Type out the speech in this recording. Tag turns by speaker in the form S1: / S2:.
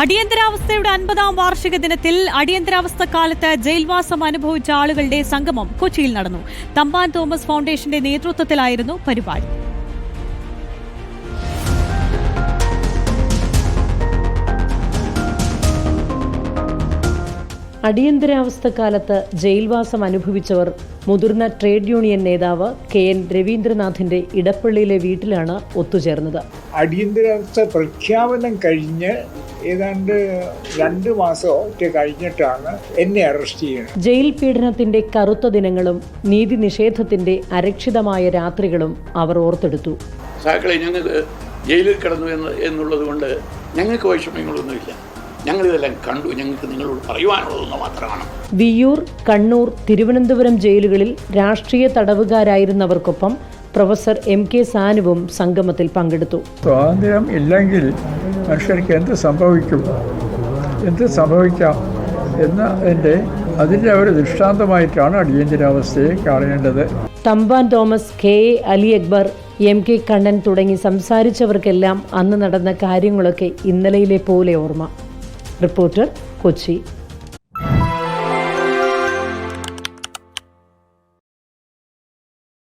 S1: അടിയന്തരാവസ്ഥയുടെ അൻപതാം വാർഷിക ദിനത്തിൽ അടിയന്തരാവസ്ഥ കാലത്ത് ജയിൽവാസം അനുഭവിച്ച ആളുകളുടെ സംഗമം കൊച്ചിയിൽ നടന്നു. തമ്പാൻ തോമസ് ഫൗണ്ടേഷന്റെ നേതൃത്വത്തിലായിരുന്നു പരിപാടി.
S2: അടിയന്തരാവസ്ഥക്കാലത്ത് ജയിൽവാസം അനുഭവിച്ചവർ മുതിർന്ന ട്രേഡ് യൂണിയൻ നേതാവ് കെ എൻ രവീന്ദ്രനാഥിന്റെ ഇടപ്പള്ളിയിലെ വീട്ടിലാണ് ഒത്തുചേർന്നത്.
S3: അടിയന്തരാവസ്ഥ പ്രഖ്യാപനം കഴിഞ്ഞ് ഏതാണ്ട് രണ്ട് മാസം ഒറ്റ കഴിഞ്ഞിട്ടാണ് എന്നെ അറസ്റ്റ് ചെയ്യുന്നത്
S2: ജയിൽ പീഡനത്തിന്റെ കറുത്ത ദിനങ്ങളും നീതി നിഷേധത്തിന്റെ അരക്ഷിതമായ രാത്രികളും അവർ ഓർത്തെടുത്തു.
S4: ഞങ്ങൾക്ക് ജയിലിൽ കിടന്നു എന്ന് എന്നുള്ളത് കൊണ്ട് ഞങ്ങൾക്ക് വൈഷമ്യങ്ങളൊന്നുമില്ല. ഞങ്ങളിതെല്ലാം കണ്ടു. ഞങ്ങൾക്ക് നിങ്ങളോട് പറയുവാനുള്ളതെന്ന് മാത്രമാണ്.
S2: വിയൂർ കണ്ണൂർ തിരുവനന്തപുരം ജയിലുകളിൽ രാഷ്ട്രീയ തടവുകാരായിരുന്നവർക്കൊപ്പം പ്രൊഫസർ എം കെ സാനുവും സംഗമത്തിൽ പങ്കെടുത്തു.
S5: സ്വാതന്ത്ര്യം ഇല്ലെങ്കിൽ മനുഷ്യർക്ക് എന്ത് സംഭവിക്കും? എന്ത് സംഭവിക്കാം? എന്ന എന്നതിന്റെ അതിന്റെ ഒരു ദൃഷ്ടാന്തമായിട്ടാണ് അടിയന്തരാവസ്ഥയെ കാണേണ്ടത്.
S2: Thampan Thomas K A Ali Akbar M K Kannan തുടങ്ങി സംസാരിച്ചവർക്കെല്ലാം അന്ന് നടന്ന കാര്യങ്ങളൊക്കെ ഇന്നലെയിലെ പോലെ ഓർമ്മ. റിപ്പോർട്ടർ കൊച്ചി